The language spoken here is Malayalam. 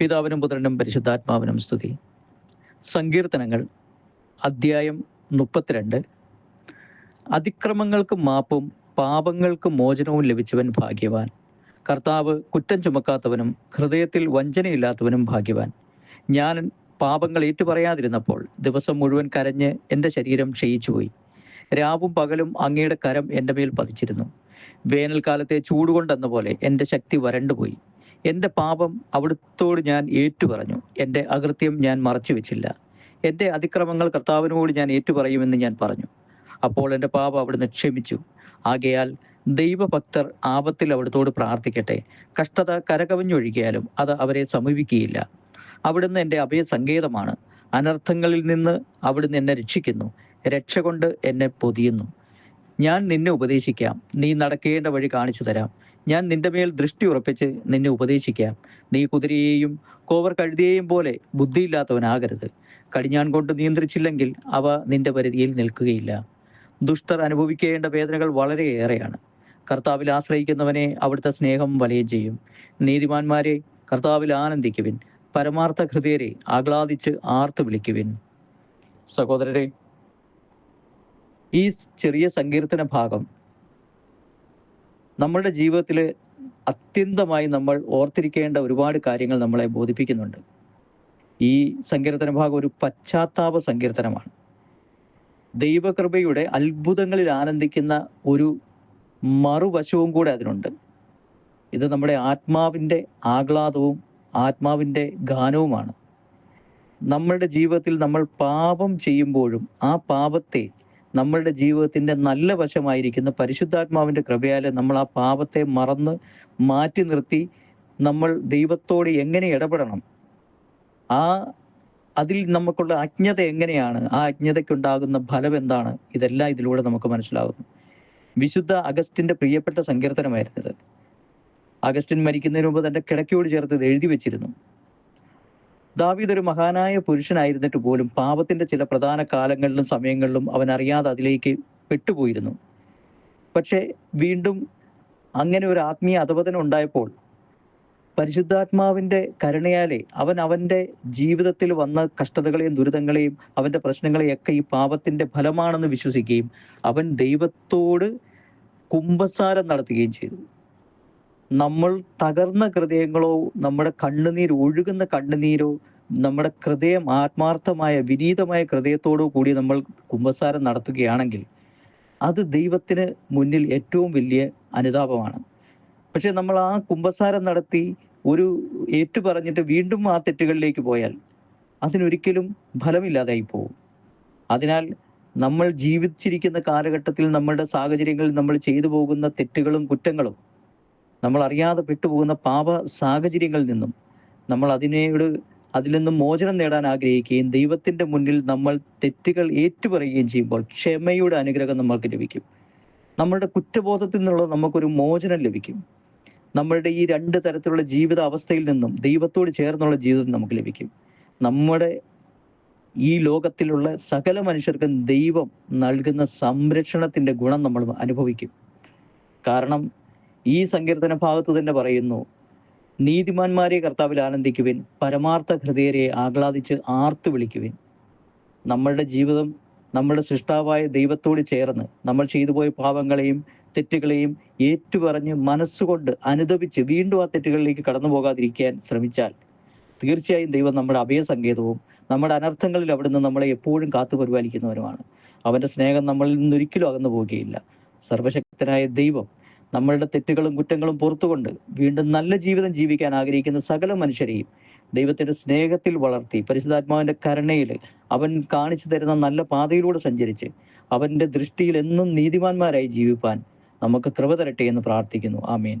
പിതാവിനും പുത്രനും പരിശുദ്ധാത്മാവിനും സ്തുതി. സങ്കീർത്തനങ്ങൾ അദ്ധ്യായം മുപ്പത്തിരണ്ട്. അതിക്രമങ്ങൾക്ക് മാപ്പും പാപങ്ങൾക്ക് മോചനവും ലഭിച്ചവൻ ഭാഗ്യവാൻ. കർത്താവ് കുറ്റം ചുമക്കാത്തവനും ഹൃദയത്തിൽ വഞ്ചനയില്ലാത്തവനും ഭാഗ്യവാൻ. ഞാൻ പാപങ്ങൾ ഏറ്റുപറയാതിരുന്നപ്പോൾ ദിവസം മുഴുവൻ കരഞ്ഞ് എന്റെ ശരീരം ക്ഷയിച്ചുപോയി. രാവും പകലും അങ്ങയുടെ കരം എന്റെ മേൽ പതിച്ചിരുന്നു. വേനൽക്കാലത്തെ ചൂടുകൊണ്ടെന്ന പോലെ എന്റെ ശക്തി വരണ്ടുപോയി. എന്റെ പാപം അവിടുത്തോട് ഞാൻ ഏറ്റുപറഞ്ഞു. എന്റെ അകൃത്യം ഞാൻ മറച്ചു വെച്ചില്ല. എന്റെ അതിക്രമങ്ങൾ കർത്താവിനോട് ഞാൻ ഏറ്റുപറയുമെന്ന് ഞാൻ പറഞ്ഞു. അപ്പോൾ എന്റെ പാപം അവിടുന്ന് ക്ഷമിച്ചു. ആകയാൽ ദൈവഭക്തർ ആപത്തിൽ അവിടുത്തോട് പ്രാർത്ഥിക്കട്ടെ. കഷ്ടത കരകവിഞ്ഞൊഴുകിയാലും അത് അവരെ സമീപിക്കുകയില്ല. അവിടുന്ന് എന്റെ അഭയസങ്കേതമാണ്. അനർത്ഥങ്ങളിൽ നിന്ന് അവിടുന്ന് എന്നെ രക്ഷിക്കുന്നു. രക്ഷ കൊണ്ട് എന്നെ പൊതിയുന്നു. ഞാൻ നിന്നെ ഉപദേശിക്കാം. നീ നടക്കേണ്ട വഴി കാണിച്ചു തരാം ഞാൻ നിന്റെ മേൽ ദൃഷ്ടി ഉറപ്പിച്ച് നിന്നെ ഉപദേശിക്കാം. നീ കുതിരയെയും കോവർ കഴുതിയെയും പോലെ ബുദ്ധിയില്ലാത്തവനാകരുത്. കടിഞ്ഞാൻ കൊണ്ട് നിയന്ത്രിച്ചില്ലെങ്കിൽ അവ നിന്റെ പരിധിയിൽ നിൽക്കുകയില്ല. ദുഷ്ടർ അനുഭവിക്കേണ്ട വേദനകൾ വളരെയേറെയാണ്. കർത്താവിൽ ആശ്രയിക്കുന്നവനെ അവിടുത്തെ സ്നേഹം വലയം ചെയ്യും. നീതിമാന്മാരെ കർത്താവിൽ ആനന്ദിക്കുവിൻ. പരമാർത്ഥ ഹൃദയരെ ആഹ്ലാദിച്ച് ആർത്ത് വിളിക്കുവിൻ. സഹോദരരെ ഈ ചെറിയ സങ്കീർത്തന ഭാഗം നമ്മളുടെ ജീവിതത്തിൽ അത്യന്തമായി നമ്മൾ ഓർത്തിരിക്കേണ്ട ഒരുപാട് കാര്യങ്ങൾ നമ്മളെ ബോധിപ്പിക്കുന്നുണ്ട്. ഈ സങ്കീർത്തന ഭാഗം ഒരു പശ്ചാത്താപ സങ്കീർത്തനമാണ്. ദൈവകൃപയുടെ അത്ഭുതങ്ങളിൽ ആനന്ദിക്കുന്ന ഒരു മറുവശവും കൂടെ അതിനുണ്ട്. ഇത് നമ്മുടെ ആത്മാവിന്റെ ആഹ്ലാദവും ആത്മാവിന്റെ ഗാനവുമാണ്. നമ്മളുടെ ജീവിതത്തിൽ നമ്മൾ പാപം ചെയ്യുമ്പോഴും ആ പാപത്തെ നമ്മളുടെ ജീവിതത്തിന്റെ നല്ല വശമായിരിക്കുന്ന പരിശുദ്ധാത്മാവിന്റെ കൃപയാൽ നമ്മൾ ആ പാപത്തെ മറന്ന് മാറ്റി നിർത്തി നമ്മൾ ദൈവത്തോട് എങ്ങനെ ഇടപെടണം? ആ അതിൽ നമുക്കുള്ള അജ്ഞത എങ്ങനെയാണ്? ആ അജ്ഞതയ്ക്കുണ്ടാകുന്ന ഫലം എന്താണ്? ഇതെല്ലാം ഇതിലൂടെ നമുക്ക് മനസ്സിലാകുന്നു വിശുദ്ധ അഗസ്റ്റിന്റെ പ്രിയപ്പെട്ട സങ്കീർത്തനമായിരുന്നത്. അഗസ്റ്റിൻ മരിക്കുന്നതിന് മുമ്പ് തന്റെ കിടക്കയോട് ചേർത്ത് എഴുതി വെച്ചിരുന്നു. ദാവീദ് ഒരു മഹാനായ പുരുഷനായിരുന്നിട്ട് പോലും പാപത്തിന്റെ ചില പ്രധാന കാലങ്ങളിലും സമയങ്ങളിലും അവൻ അറിയാതെ അതിലേക്ക് പെട്ടുപോയിരുന്നു. പക്ഷേ വീണ്ടും അങ്ങനെ ഒരു ആത്മീയ അധപതനം ഉണ്ടായപ്പോൾ പരിശുദ്ധാത്മാവിന്റെ കരുണയാലെ അവൻ അവന്റെ ജീവിതത്തിൽ വന്ന കഷ്ടതകളെയും ദുരിതങ്ങളെയും അവന്റെ പ്രശ്നങ്ങളെയൊക്കെ ഈ പാപത്തിന്റെ ഫലമാണെന്ന് വിശ്വസിക്കുകയും അവൻ ദൈവത്തോട് കുംഭസാരം നടത്തുകയും ചെയ്തു. നമ്മൾ തകർന്ന ഹൃദയങ്ങളോ നമ്മുടെ കണ്ണുനീർ ഒഴുകുന്ന കണ്ണുനീരോ നമ്മുടെ ഹൃദയം ആത്മാർത്ഥമായ വിനീതമായ ഹൃദയത്തോടു കൂടി നമ്മൾ കുംഭസാരം നടത്തുകയാണെങ്കിൽ അത് ദൈവത്തിന് മുന്നിൽ ഏറ്റവും വലിയ അനുതാപമാണ്. പക്ഷെ നമ്മൾ ആ കുംഭസാരം നടത്തി ഒരു ഏറ്റു പറഞ്ഞിട്ട് വീണ്ടും ആ തെറ്റുകളിലേക്ക് പോയാൽ അതിനൊരിക്കലും ഫലമില്ലാതായി പോകും. അതിനാൽ നമ്മൾ ജീവിച്ചിരിക്കുന്ന കാലഘട്ടത്തിൽ നമ്മളുടെ സാഹചര്യങ്ങളിൽ നമ്മൾ ചെയ്തു പോകുന്ന തെറ്റുകളും കുറ്റങ്ങളും നമ്മൾ അറിയാതെ പെട്ടുപോകുന്ന പാപ സാഹചര്യങ്ങളിൽ നിന്നും നമ്മൾ അതിനോട് അതിൽ നിന്നും മോചനം നേടാൻ ആഗ്രഹിക്കുകയും ദൈവത്തിന്റെ മുന്നിൽ നമ്മൾ തെറ്റുകൾ ഏറ്റുപറയുകയും ചെയ്യുമ്പോൾ ക്ഷമയുടെ അനുഗ്രഹം നമ്മൾക്ക് ലഭിക്കും. നമ്മളുടെ കുറ്റബോധത്തിൽ നിന്നുള്ള നമുക്കൊരു മോചനം ലഭിക്കും. നമ്മളുടെ ഈ രണ്ട് തരത്തിലുള്ള ജീവിത അവസ്ഥയിൽ നിന്നും ദൈവത്തോട് ചേർന്നുള്ള ജീവിതം നമുക്ക് ലഭിക്കും. നമ്മുടെ ഈ ലോകത്തിലുള്ള സകല മനുഷ്യർക്കും ദൈവം നൽകുന്ന സംരക്ഷണത്തിന്റെ ഗുണം നമ്മൾ അനുഭവിക്കും. കാരണം ഈ സങ്കീർത്തന ഭാഗത്ത് തന്നെ പറയുന്നു നീതിമാന്മാരെ കർത്താവിൽ ആനന്ദിക്കുവിൻ പരമാർത്ഥ ഹൃദയരെ ആഹ്ലാദിച്ച് ആർത്ത് വിളിക്കുവിൻ. നമ്മളുടെ ജീവിതം നമ്മുടെ സൃഷ്ടാവായ ദൈവത്തോട് ചേർന്ന് നമ്മൾ ചെയ്തു പോയ പാപങ്ങളെയും തെറ്റുകളെയും ഏറ്റുപറഞ്ഞ് മനസ്സുകൊണ്ട് അനുദപിച്ച് വീണ്ടും ആ തെറ്റുകളിലേക്ക് കടന്നു പോകാതിരിക്കാൻ ശ്രമിച്ചാൽ തീർച്ചയായും ദൈവം നമ്മുടെ അഭയസങ്കേതവും നമ്മുടെ അനർത്ഥങ്ങളിൽ അവിടുന്ന് നമ്മളെ എപ്പോഴും കാത്തു പരിപാലിക്കുന്നവരുമാണ് അവന്റെ സ്നേഹം നമ്മളിൽ നിന്നൊരിക്കലും അകന്നു പോവുകയില്ല സർവശക്തനായ ദൈവം നമ്മളുടെ തെറ്റുകളും കുറ്റങ്ങളും പുറത്തുകൊണ്ട് വീണ്ടും നല്ല ജീവിതം ജീവിക്കാൻ ആഗ്രഹിക്കുന്ന സകല മനുഷ്യരെയും ദൈവത്തിന്റെ സ്നേഹത്തിൽ വളർത്തി പരിശുദ്ധാത്മാവിന്റെ കരുണയിൽ അവൻ കാണിച്ചു തരുന്ന നല്ല പാതയിലൂടെ സഞ്ചരിച്ച് അവന്റെ ദൃഷ്ടിയിൽ എന്നും നീതിമാന്മാരായി ജീവിപ്പാൻ നമുക്ക് കൃപ തരട്ടെ എന്ന് പ്രാർത്ഥിക്കുന്നു. ആമീൻ.